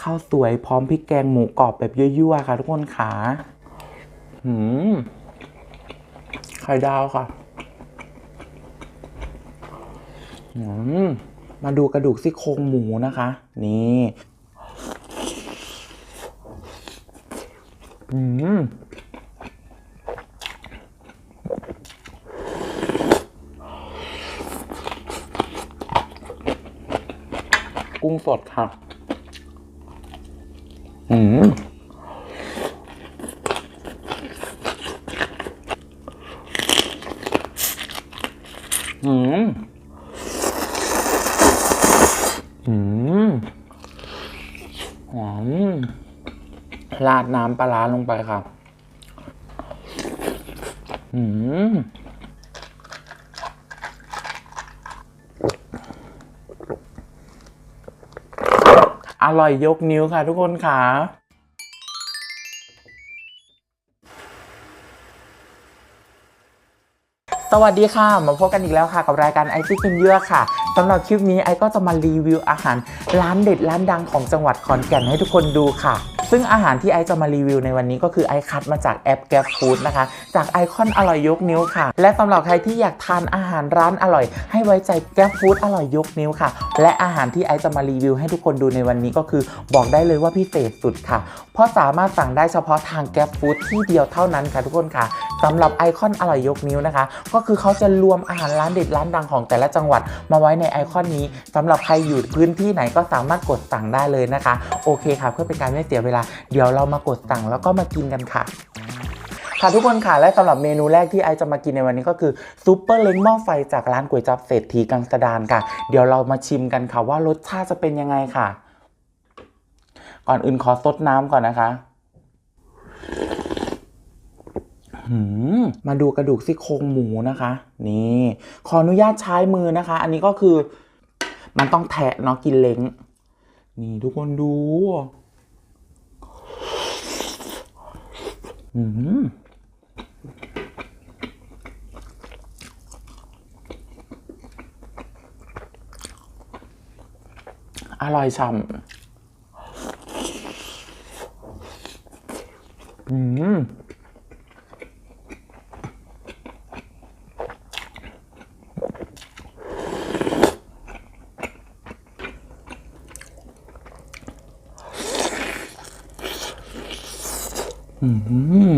ข้าวสวยพร้อมพริกแกงหมูกรอบแบบยั่วๆค่ะ ทุกคนขาหืมไข่ดาวค่ะหืมมาดูกระดูกซี่โครงหมูนะคะ นี่อืมกุ้งสดค่ะ อืมอืมอืมหอมราดน้ำปลาร้าลงไปค่ะอืม อร่อยยกนิ้วค่ะทุกคนค่ะสวัสดีค่ะ มาพบกันอีกแล้วค่ะ กับรายการไอซี่กินเยอะค่ะสำหรับคลิปนี้ไอก็จะมารีวิวอาหาร ร้านเด็ดร้านดังของจังหวัดขอนแก่นให้ทุกคนดูค่ะ ซึ่งอาหารที่ไอจะมารีวิวในวันนี้ก็คือไอคัดมาจากแอปแก f ฟู้ดนะคะ จากไอคอนอร่อยยกนิ้วค่ะ และสำหรับใครที่อยากทานอาหารร้านอร่อย ให้ไว้ใจแก f ฟู้ดอร่อยยกนิ้วค่ะ และอาหารที่ไอจะมารีวิว ให้ทุกคนดูในวันนี้ก็คือบอกได้เลยว่าพิเศษสุดค่ะ เพราะสามารถสั่งได้เฉพาะทางแก f ฟู้ดที่เดียวเท่านั้นค่ะทุกคนค่ะสำหรับไอคอนอร่อยยกนิ้วนะคะ ก็คือเขาจะรวมอาหารร้านเด็ดร้านดังของแต่ละจังหวัดมาไว้ในไอคอนนี้สำหรับใครอยู่พื้นที่ไหนก็สามารถกดสั่งได้เลยนะคะ โอเคค่ะ เพื่อเป็นการไม่เสียเวลาเดี๋ยวเรามากดสั่งแล้วก็มากินกันค่ะค่ะทุกคนค่ะและสำหรับเมนูแรกที่ไอจะมากินในวันนี้ก็คือซุปเปอร์เล้งหม้อไฟจากร้านก๋วยจับเศรษฐีกังสดานค่ะ เดี๋ยวเรามาชิมกันค่ะว่ารสชาติจะเป็นยังไงค่ะ ก่อนอื่นขอซดน้ำก่อนนะคะมาดูกระดูกซี่โครงหมูนะคะ นี่ ขออนุญาตใช้มือนะคะ อันนี้ก็คือ มันต้องแทะเนาะกินเล้งนี่ทุกคนดู อืมอร่อยฉ่ำอืม อืม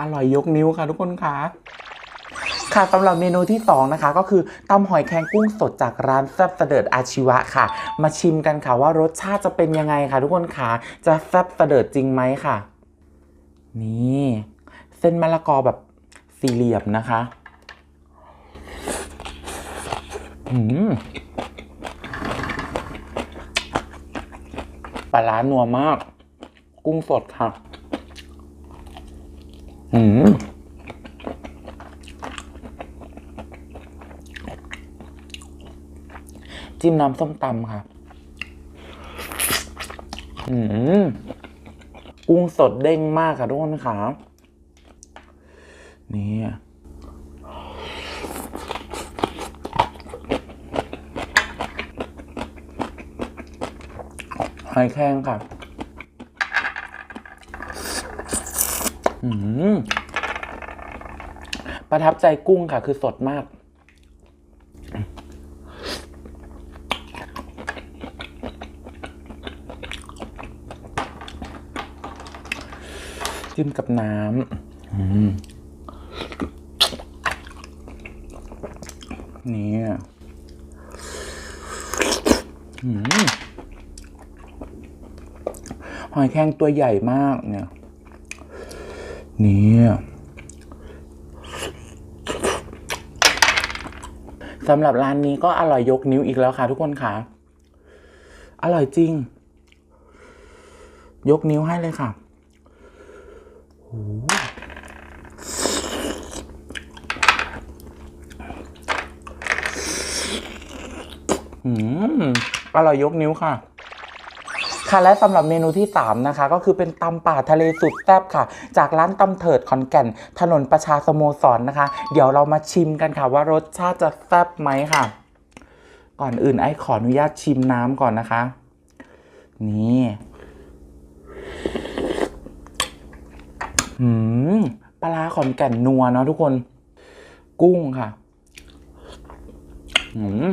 อร่อยยกนิ้วค่ะทุกคนค่ะค่ะสำหรับเมนูที่ 2 นะคะ ก็คือตำหอยแครงกุ้งสดจากร้านแซ่บเสดิร์ดอาชีวะค่ะ มาชิมกันค่ะว่ารสชาติจะเป็นยังไงค่ะ ทุกคนค่ะจะแซ่บเสดิร์ดจริงไหมค่ะ นี่เส้นมะละกอแบบสี่เหลี่ยมนะคะอืมปลาร้านัวมาก กุ้งสดค่ะ อืมจิ้มน้ำส้มตำค่ะ อืม กุ้งสดเด้งมากค่ะทุกคนค่ะนี่หอยแครงค่ะอืมประทับใจกุ้งค่ะ คือสดมาก จิ้มกับน้ำอืมนี่อืมหอยแครงตัวใหญ่มากเนี่ย นี่สำหรับร้านนี้ก็อร่อยยกนิ้วอีกแล้วค่ะทุกคนค่ะ อร่อยจริง ยกนิ้วให้เลยค่ะโอืมอร่อยยกนิ้วค่ะค่ะและสำหรับเมนูที่ 3 นะคะ ก็คือเป็นตำป่าทะเลสุดแซ่บค่ะ จากร้านตำเถิดขอนแก่น ถนนประชาสโมสรนนะคะ เดี๋ยวเรามาชิมกันค่ะ ว่ารสชาติจะแซ่บไหมค่ะ ก่อนอื่นไอ้ขออนุญาตชิมน้ำก่อนนะคะ นี่หืม ปลาร้าขอนแก่นนัวเนาะทุกคน กุ้งค่ะหืม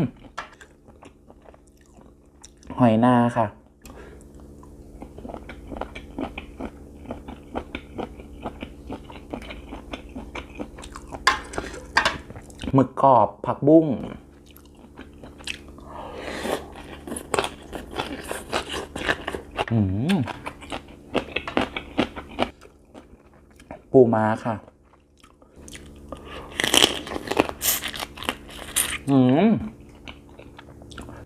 หอยนาค่ะหมึกกรอบผักบุ้งอืม ปูม้าค่ะ อืม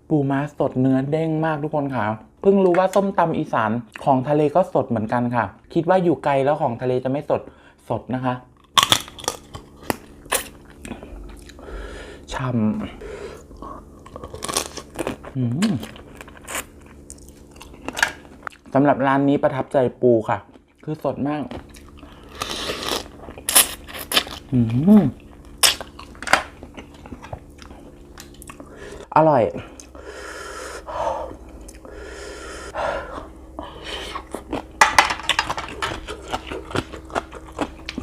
ปูม้าสดเนื้อเด้งมากทุกคนค่ะ เพิ่งรู้ว่าส้มตำอีสานของทะเลก็สดเหมือนกันค่ะ คิดว่าอยู่ไกลแล้วของทะเลจะไม่สดสดนะคะช่ำสำหรับร้านนี้ประทับใจปูค่ะ คือสดมาก อร่อย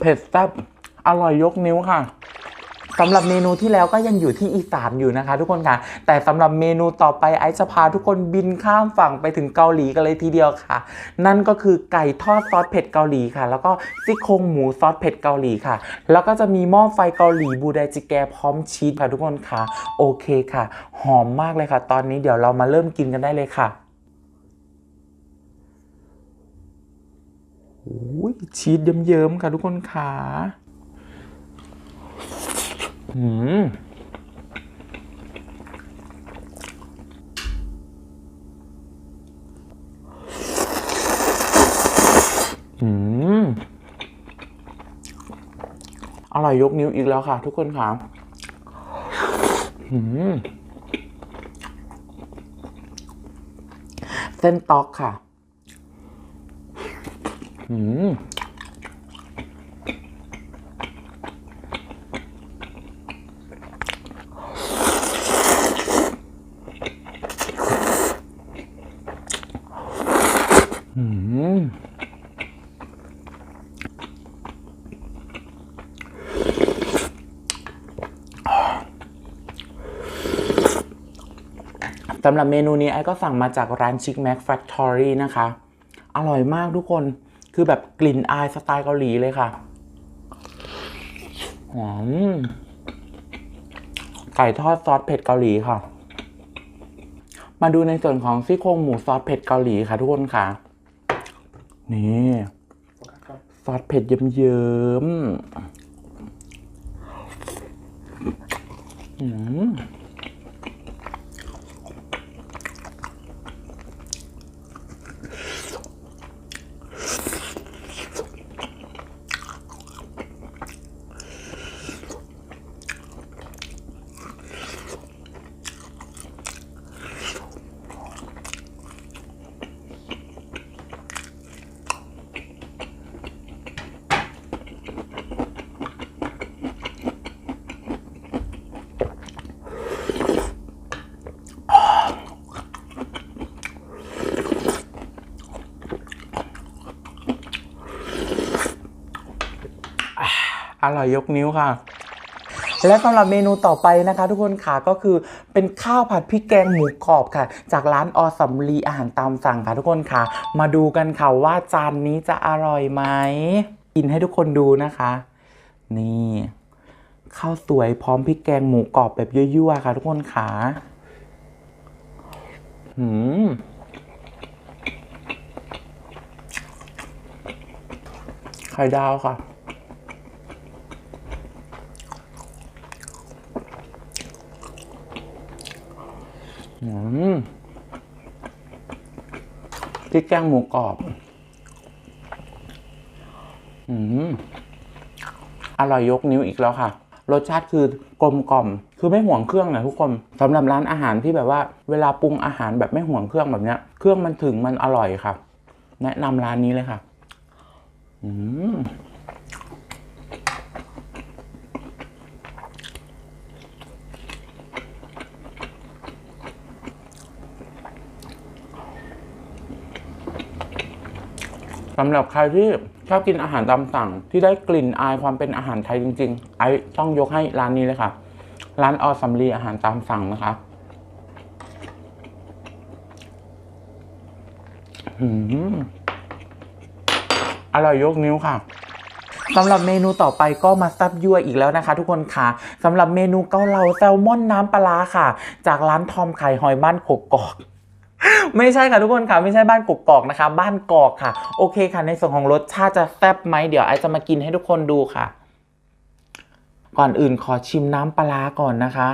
เผ็ดแซ่บอร่อยยกนิ้วค่ะ สำหรับเมนูที่แล้วก็ยังอยู่ที่อีสานอยู่นะคะ ทุกคนค่ะ แต่สำหรับเมนูต่อไปไอซ์จะพาทุกคนบินข้ามฝั่งไปถึงเกาหลีกันเลยทีเดียวค่ะ นั่นก็คือไก่ทอดซอสเผ็ดเกาหลีค่ะ แล้วก็ซี่โครงหมูซอสเผ็ดเกาหลีค่ะ แล้วก็จะมีหม้อไฟเกาหลีบูไดจิแกพร้อมชีสค่ะทุกคนค่ะ โอเคค่ะ หอมมากเลยค่ะ ตอนนี้เดี๋ยวเรามาเริ่มกินกันได้เลยค่ะโอ้ยชีสเยิ้มๆค่ะทุกคนค่ะ อืมอืมอร่อยยกนิ้วอีกแล้วค่ะ ทุกคนค่ะเส้นตอกค่ะ อืม สำหรับเมนูนี้ไอ้ก็สั่งมาจากร้าน Chic Mac Factory นะคะ อร่อยมากทุกคนคือแบบกลิ่นอายสไตล์เกาหลีเลยค่ะหอมไก่ทอดซอสเผ็ดเกาหลีค่ะ มาดูในส่วนของซี่โครงหมูซอสเผ็ดเกาหลีค่ะทุกคนค่ะ นี่ซอสเผ็ดเยิ้มๆอืม อร่อยยกนิ้วค่ะ และสำหรับเมนูต่อไปนะคะ ทุกคนค่ะก็คือเป็นข้าวผัดพริกแกงหมูกรอบค่ะ จากร้านอสำลีอาหารตามสั่งค่ะ ทุกคนค่ะ มาดูกันค่ะว่าจานนี้จะอร่อยไหมกินให้ทุกคนดูนะคะ นี่ข้าวสวยพร้อมพริกแกงหมูกรอบแบบยั่วๆค่ะ ทุกคนค่ะหืมไข่ดาวค่ะ อืม พริกแกงหมูกรอบ อืมอร่อยยกนิ้วอีกแล้วค่ะ รสชาติคือกลมกล่อม คือไม่ห่วงเครื่องนะทุกคนสำหรับร้านอาหารที่แบบว่า เวลาปรุงอาหารแบบไม่ห่วงเครื่องแบบเนี้ยคือรื่องมันถึงมันอร่อยค่ะ แนะนำร้านนี้เลยค่ะ อืม สำหรับใครที่ชอบกินอาหารตามสั่ง ที่ได้กลิ่นอายความเป็นอาหารไทยจริง ๆ ไอต้องยกให้ร้านนี้เลยค่ะ ร้านออสัมรีอาหารตามสั่งนะคะอร่อยยกนิ้วค่ะสำหรับเมนูต่อไปก็มาซับยั่วอีกแล้วนะคะ ทุกคนค่ะสำหรับเมนูเกาเหลาแซลมอนน้ำปลาค่ะ จากร้านทอมไข่หอยบ้านกกอก ไม่ใช่ค่ะทุกคนค่ะไม่ใช่บ้านกกอกนะคะ บ้านกอกค่ะ โอเคค่ะ ในส่วนของรสชาติจะแซ่บไหมเดี๋ยวไอจะมากินให้ทุกคนดูค่ะ ก่อนอื่นขอชิมน้ำปลาก่อนนะคะ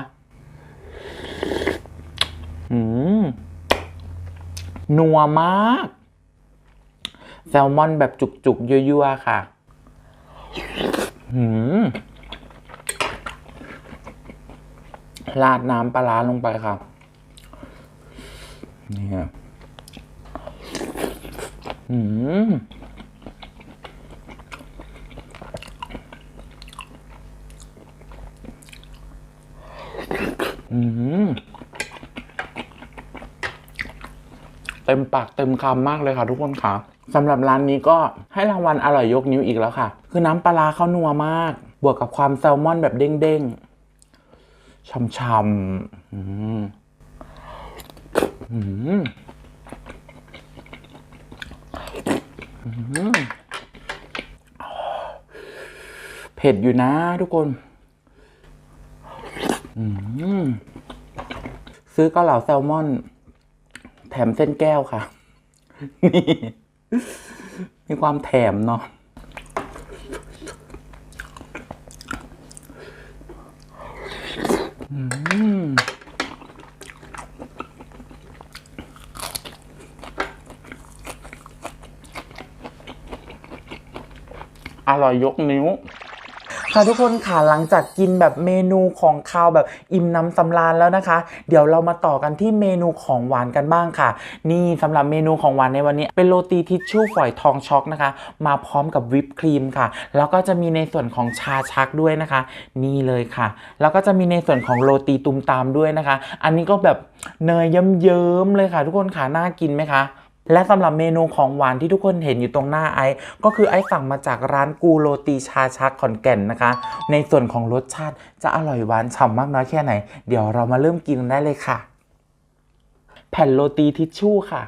อืมนัวมากแซลมอนแบบจุกๆยั่วๆค่ะหืมราดน้ำปลาร้าลงไปค่ะ นี่ครับอืมอืมเต็มปากเต็มคำมากเลยค่ะทุกคนค่ะสำหรับร้านนี้ก็ให้รางวัลอร่อยยกนิ้วอีกแล้วค่ะ คือน้ำปลาเขานัวมาก บวกกับความแซลมอนแบบเด้งๆช่ำๆ อืมเผ็ดอยู่นะทุกคน ซื้อเกาเหลาแซลมอน แถมเส้นแก้วค่ะ นี่ มีความแถมเนาะอืม อร่อยยกนิ้ว ค่ะทุกคนค่ะหลังจากกินแบบเมนูของคาวแบบอิ่มน้ำสำราญแล้วนะคะ เดี๋ยวเรามาต่อกันที่เมนูของหวานกันบ้างค่ะ นี่สำหรับเมนูของหวานในวันนี้ เป็นโรตีทิชชู่ฝอยทองช็อกนะคะ มาพร้อมกับวิปครีมค่ะ แล้วก็จะมีในส่วนของชาชักด้วยนะคะ นี่เลยค่ะ แล้วก็จะมีในส่วนของโรตีตุมตามด้วยนะคะ อันนี้ก็แบบเนยเยิ้มๆเลยค่ะ ทุกคนค่ะน่ากินไหมคะ และสำหรับเมนูของหวานที่ทุกคนเห็นอยู่ตรงหน้าไอซ์ก็คือไอซ์สั่งมาจากร้านกูโรตีชาชักขอนแก่นนะคะ ในส่วนของรสชาติจะอร่อยหวานฉ่ำมากน้อยแค่ไหน เดี๋ยวเรามาเริ่มกินได้เลยค่ะ แผ่นโรตีทิชชู่ค่ะ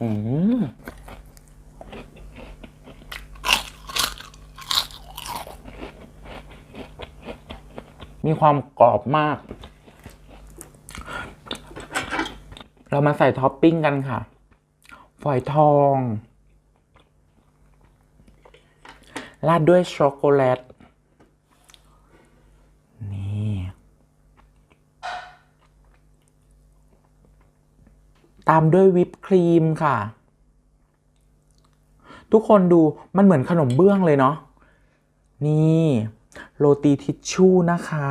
อืมมีความกรอบมาก เรามาใส่ท็อปปิ้งกันค่ะ ฝอยทอง ราดด้วยช็อกโกแลต นี่ ตามด้วยวิปครีมค่ะ ทุกคนดูมันเหมือนขนมเบื้องเลยเนาะ นี่ โรตีทิชชู่นะคะ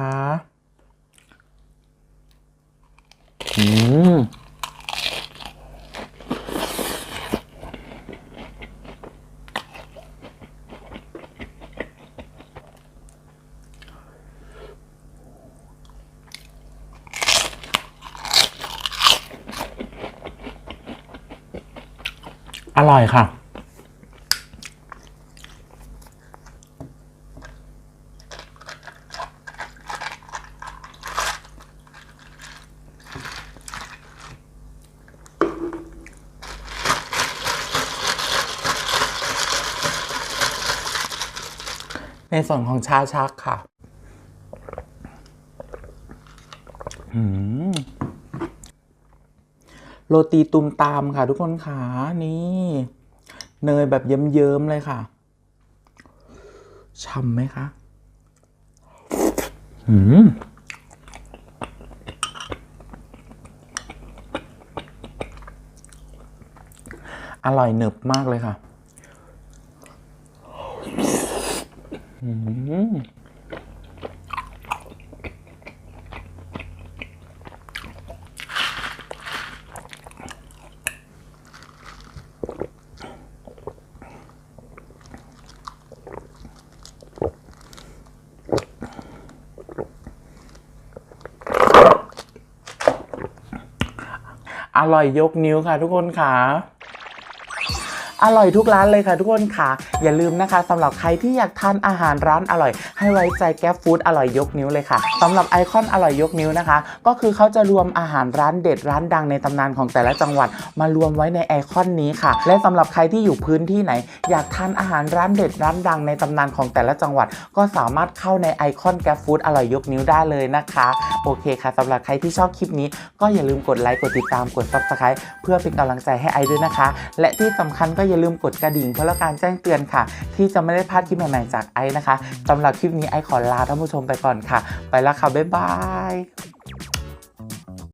อืม อร่อยค่ะ ในส่วนของชาชักค่ะ อืม โรตีตุมตามค่ะ ทุกคนค่ะนี่ เนยแบบเยิ้มๆเลยค่ะช่ำไหมคะอืมอร่อยหนึบมากเลยค่ะ อืม ร่อยยกนิ้วค่ะทุกคนค่ะ อร่อยทุกร้านเลยค่ะทุกคนค่ะ อย่าลืมนะคะสำหรับใครที่อยากทานอาหารร้านอร่อย ให้ไว้ใจแก๊ฟฟู้ดอร่อยยกนิ้วเลยค่ะสำหรับไอคอนอร่อยยกนิ้วนะคะ ก็คือเขาจะรวมอาหารร้านเด็ดร้านดังในตำนานของแต่ละจังหวัด มารวมไว้ในไอคอนนี้ค่ะ และสำหรับใครที่อยู่พื้นที่ไหน อยากทานอาหารร้านเด็ดร้านดังในตำนานของแต่ละจังหวัด ก็สามารถเข้าในไอคอนแก๊ฟฟู้ดอร่อยยกนิ้วได้เลยนะคะโอเคค่ะสำหรับใครที่ชอบคลิปนี้ ก็อย่าลืมกดไลค์กดติดตามกด subscribe เพื่อเป็นกำลังใจให้ไอด้วยนะคะ และที่สำคัญก็อย่าลืมกดกระดิ่งเพื่อรับการแจ้งเตือนค่ะ ที่จะไม่ได้พลาดคลิปใหม่ๆจากไอนะคะสำหรับคลิปนี้ไอขอลาท่านผู้ชมไปก่อนค่ะ ไปแล้วค่ะบ๊ายบาย